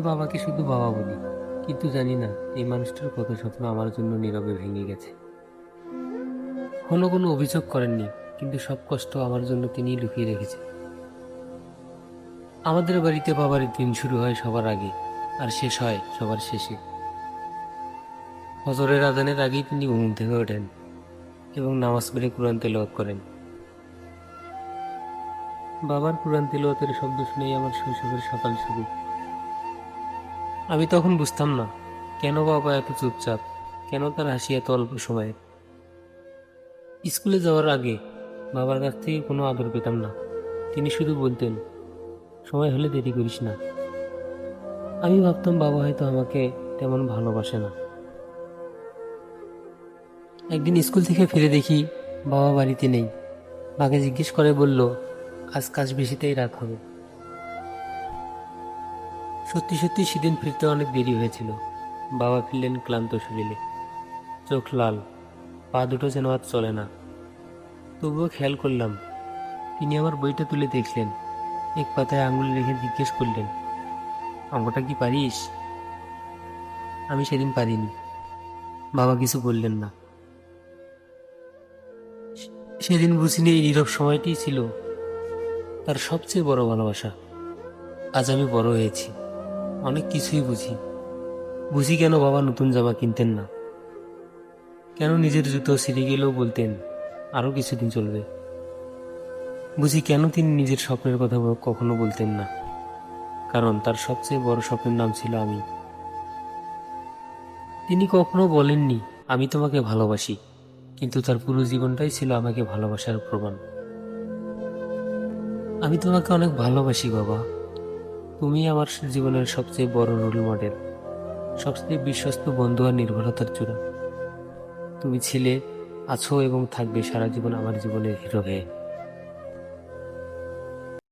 বাবাকে শুধু বাবা বলি। কিন্তু জানি না, এই মানুষটার কত স্বপ্ন আমার জন্য নীরবে ভেঙে গেছে। কোনো কোনো অভিযোগ করেননি, কিন্তু সব কষ্ট আমার জন্য তিনিই লুকিয়ে রেখেছে আমাদের বাড়িতে বাবার দিন শুরু হয় সবার আগে, আর শেষ হয় সবার শেষে। হজরের আদানের আগেই তিনি ঘুম থেকে ওঠেন এবং নামাজ পড়ে কোরআন তেলাওয়াত করেন। বাবার কোরআন তেলাওয়াতের শব্দ শুনেই আমার শৈশবের সকাল শুরু। আমি তখন বুঝতাম না, কেন বাবা এত চুপচাপ, কেন তার হাসি এত অল্প সময়ে। স্কুলে যাওয়ার আগে বাবার কাছ থেকে কোনো আদর পেতাম না। তিনি শুধু বলতেন, সময় হলে দেরি করিস না। আমি ভাবতাম বাবা হয়তো আমাকে তেমন ভালোবাসে না। একদিন স্কুল থেকে ফিরে দেখি বাবা বাড়িতে নেই। মাকে জিজ্ঞেস করে বলল, আজ কাজ বেশিতেই রাত হবে। সত্যি সত্যি সেদিন ফিরতে অনেক দেরি হয়েছিল। বাবা ফিরলেন ক্লান্ত শরীরে। চোখ লাল, পা দুটো যেন আর চলে না। তবুও খেয়াল করলাম, তিনি আমার বইটা তুলে দেখলেন, এক পাতায় আঙুল রেখে জিজ্ঞেস করলেন, অঙ্কটা কি পারিস? আমি সেদিন পারিনি। বাবা কিছু বললেন না। সেদিন বুঝিনি এই নীরব সময়টিই ছিল তার সবচেয়ে বড় ভালোবাসা। আজ আমি বড় হয়েছি। অনেক কিছুই বুঝি। বুঝি কেন বাবা নতুন জামা কিনতেন না? কেন নিজের জুতো ছিঁড়ে গেলেও বলতেন আরও কিছুদিন চলবে। বুঝি কেন তিনি নিজের স্বপ্নের কথা কখনো বলতেন না। কারণ তার সবচেয়ে বড় স্বপ্নের নাম ছিল আমি। তিনি কখনো বলেননি, আমি তোমাকে ভালোবাসি। কিন্তু তার পুরো জীবনটাই ছিল আমাকে ভালোবাসার প্রমাণ। আমি তোমাকে অনেক ভালোবাসি বাবা। তুমি আমার জীবনের সবচেয়ে বড় রোল মডেল সবচেয়ে বিশ্বস্ত বন্ধু আর নির্ভরতার চূড়া। তুমি ছিলে, আছো এবং থাকবে সারা জীবন আমার জীবনের হিরো হয়ে।